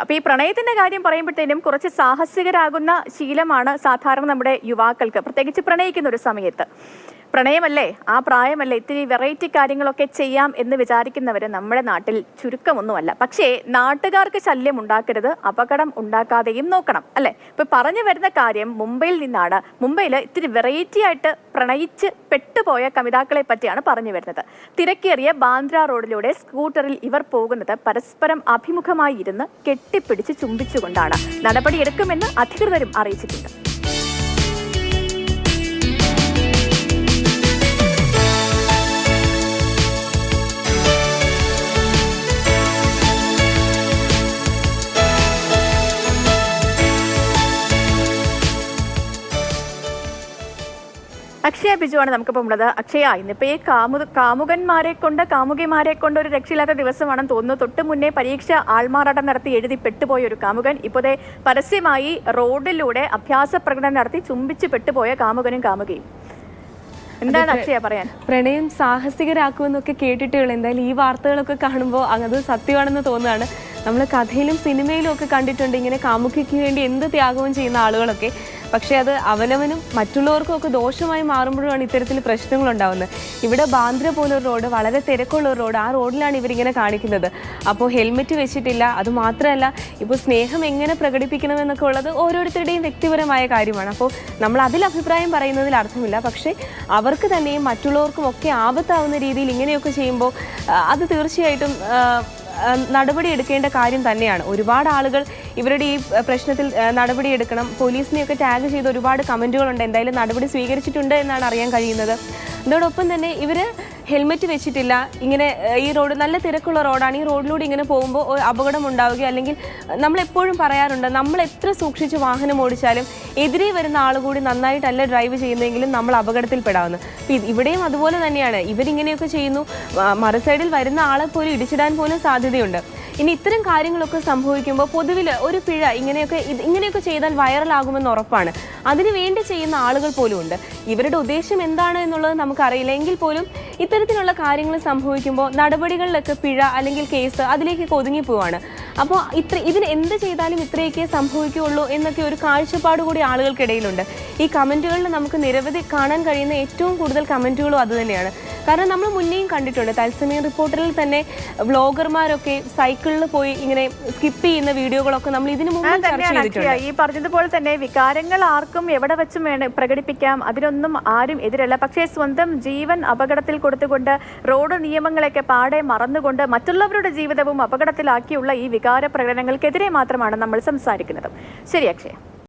അപ്പൊ ഈ പ്രണയത്തിന്റെ കാര്യം പറയുമ്പോഴത്തേനും കുറച്ച് സാഹസികരാകുന്ന ശീലമാണ് സാധാരണ നമ്മുടെ യുവാക്കൾക്ക് പ്രത്യേകിച്ച് പ്രണയിക്കുന്ന ഒരു സമയത്ത്. പ്രണയമല്ലേ? ആ പ്രായമല്ലേ? ഇത്തിരി വെറൈറ്റി കാര്യങ്ങളൊക്കെ ചെയ്യാം എന്ന് വിചാരിക്കുന്നവർ നമ്മുടെ നാട്ടിൽ ചുരുക്കമൊന്നുമല്ല. പക്ഷേ നാട്ടുകാർക്ക് ശല്യം ഉണ്ടാക്കരുത് അപകടം ഉണ്ടാക്കാതെയും നോക്കണം അല്ലെ? ഇപ്പൊ പറഞ്ഞു വരുന്ന കാര്യം മുംബൈയിൽ നിന്നാണ്. മുംബൈയിൽ ഇത്തിരി വെറൈറ്റി ആയിട്ട് പ്രണയിച്ച് പെട്ടുപോയ കവിതാക്കളെ പറ്റിയാണ് പറഞ്ഞു വരുന്നത്. തിരക്കേറിയ ബാന്ദ്ര റോഡിലൂടെ സ്കൂട്ടറിൽ ഇവർ പോകുന്നത് പരസ്പരം അഭിമുഖമായി ഇരുന്ന് കെട്ടിപ്പിടിച്ച് ചുംബിച്ചുകൊണ്ടാണ് നടപടിയെടുക്കുമെന്ന് അധികൃതരും അറിയിച്ചിട്ടുണ്ട് അക്ഷയ ബിജുവാണ് നമുക്കിപ്പോൾ ഉള്ളത്. അക്ഷയ ഇന്നിപ്പോൾ ഈ കാമു കാമുകന്മാരെ കൊണ്ട് കാമുകിമാരെ കൊണ്ട് ഒരു രക്ഷയില്ലാത്ത ദിവസമാണെന്ന് തോന്നുന്നു. തൊട്ട് മുന്നേ പരീക്ഷ ആൾമാറാട്ടം നടത്തി എഴുതി പെട്ടുപോയ ഒരു കാമുകൻ ഇപ്പോഴത്തെ പരസ്യമായി റോഡിലൂടെ അഭ്യാസ പ്രകടനം നടത്തി ചുംബിച്ച് പെട്ടുപോയ കാമുകനും കാമുകയും. എന്താണ് അക്ഷയ പറയാൻ? പ്രണയം സാഹസികരാക്കുമെന്നൊക്കെ കേട്ടിട്ടേ ഉള്ളൂ എന്തായാലും ഈ വാർത്തകളൊക്കെ കാണുമ്പോൾ അത് സത്യമാണെന്ന് തോന്നുകയാണ്. നമ്മൾ കഥയിലും സിനിമയിലും ഒക്കെ കണ്ടിട്ടുണ്ട്. ഇങ്ങനെ കാമുകിക്ക് വേണ്ടി എന്ത് ത്യാഗവും ചെയ്യുന്ന ആളുകളൊക്കെ. പക്ഷേ അത് അവനവനും മറ്റുള്ളവർക്കും ഒക്കെ ദോഷമായി മാറുമ്പോഴാണ് ഇത്തരത്തിൽ പ്രശ്നങ്ങൾ ഉണ്ടാവുന്നത്. ഇവിടെ ബാന്ദ്ര പോലൊരു റോഡ് വളരെ തിരക്കുള്ള ഒരു റോഡ്. ആ റോഡിലാണ് ഇവരിങ്ങനെ കാണിക്കുന്നത്. അപ്പോൾ ഹെൽമെറ്റ് വെച്ചിട്ടില്ല. അത് മാത്രമല്ല ഇപ്പോൾ സ്നേഹം എങ്ങനെ പ്രകടിപ്പിക്കണമെന്നൊക്കെ ഉള്ളത് ഓരോരുത്തരുടെയും വ്യക്തിപരമായ കാര്യമാണ്. അപ്പോൾ നമ്മൾ അതിൽ അഭിപ്രായം പറയുന്നതിൽ അർത്ഥമില്ല. പക്ഷേ അവർക്ക് തന്നെയും മറ്റുള്ളവർക്കും ഒക്കെ ആപത്താവുന്ന രീതിയിൽ ഇങ്ങനെയൊക്കെ ചെയ്യുമ്പോൾ അത് തീർച്ചയായിട്ടും നടപടി എടുക്കേണ്ട കാര്യം തന്നെയാണ്. ഒരുപാട് ആളുകൾ ഇവരുടെ ഈ പ്രശ്നത്തിൽ നടപടി എടുക്കണം. പോലീസിനെയൊക്കെ ടാഗ് ചെയ്ത് ഒരുപാട് കമന്റുകളുണ്ട് എന്തായാലും നടപടി സ്വീകരിച്ചിട്ടുണ്ട് എന്നാണ് അറിയാൻ കഴിയുന്നത്. അതോടൊപ്പം തന്നെ ഇവർ ഹെൽമെറ്റ് വെച്ചിട്ടില്ല. ഇങ്ങനെ ഈ റോഡ് നല്ല തിരക്കുള്ള റോഡാണ്. ഈ റോഡിലൂടെ ഇങ്ങനെ പോകുമ്പോൾ അപകടം ഉണ്ടാവുകയോ അല്ലെങ്കിൽ നമ്മളെപ്പോഴും പറയാറുണ്ട് നമ്മൾ എത്ര സൂക്ഷിച്ച് വാഹനം ഓടിച്ചാലും എതിരെ വരുന്ന ആൾ കൂടി നന്നായിട്ടല്ല ഡ്രൈവ് ചെയ്യുന്നതെങ്കിലും നമ്മൾ അപകടത്തിൽപ്പെടാവുന്നു. അപ്പം ഇവിടെയും അതുപോലെ തന്നെയാണ്. ഇവരിങ്ങനെയൊക്കെ ചെയ്യുന്നു. മറു സൈഡിൽ വരുന്ന ആളെ പോലും ഇടിച്ചിടാൻ പോലും സാധ്യതയുണ്ട്. ഇനി ഇത്തരം കാര്യങ്ങളൊക്കെ സംഭവിക്കുമ്പോൾ പൊതുവിൽ ഒരു പിഴ ഇങ്ങനെയൊക്കെ ഇങ്ങനെയൊക്കെ ചെയ്താൽ വൈറലാകുമെന്ന് ഉറപ്പാണ്. അതിനുവേണ്ടി ചെയ്യുന്ന ആളുകൾ പോലും ഉണ്ട് ഇവരുടെ ഉദ്ദേശം എന്താണ് എന്നുള്ളത് നമുക്കറിയില്ല. എങ്കിൽ പോലും ഇത്തരത്തിലുള്ള കാര്യങ്ങൾ സംഭവിക്കുമ്പോൾ നടപടികളിലൊക്കെ പിഴ അല്ലെങ്കിൽ കേസ് അതിലേക്ക് ഒതുങ്ങി പോവാണ്. അപ്പോൾ ഇത്ര ഇതിന് എന്ത് ചെയ്താലും ഇത്രയൊക്കെ സംഭവിക്കുകയുള്ളൂ എന്നൊക്കെ ഒരു കാഴ്ചപ്പാട് കൂടി ആളുകൾക്കിടയിലുണ്ട്. ഈ കമന്റുകളിൽ നമുക്ക് നിരവധി കാണാൻ കഴിയുന്ന ഏറ്റവും കൂടുതൽ കമന്റുകളും അതുതന്നെയാണ് കാരണം നമ്മൾ മുന്നേയും കണ്ടിട്ടുണ്ട്. തത്സമയം റിപ്പോർട്ടറിൽ തന്നെ വ്ളോഗർമാരൊക്കെ സൈക്കിളിൽ പോയി ഇങ്ങനെ സ്കിപ്പ് ചെയ്യുന്ന വീഡിയോകളൊക്കെ നമ്മൾ ഇതിനു മുമ്പ് ഈ പറഞ്ഞതുപോലെ തന്നെ വികാരങ്ങൾ ആർക്കും എവിടെ വെച്ചും വേണം പ്രകടിപ്പിക്കാം. അതിനൊന്നും ആരും എതിരല്ല. പക്ഷേ സ്വന്തം ജീവൻ അപകടത്തിൽ കൊടുത്തുകൊണ്ട് റോഡ് നിയമങ്ങളൊക്കെ പാടെ മറന്നുകൊണ്ട് മറ്റുള്ളവരുടെ ജീവിതവും അപകടത്തിലാക്കിയുള്ള ഈ വികാര പ്രകടനങ്ങൾക്കെതിരെ മാത്രമാണ് നമ്മൾ സംസാരിക്കുന്നത്. ശരി അക്ഷയ.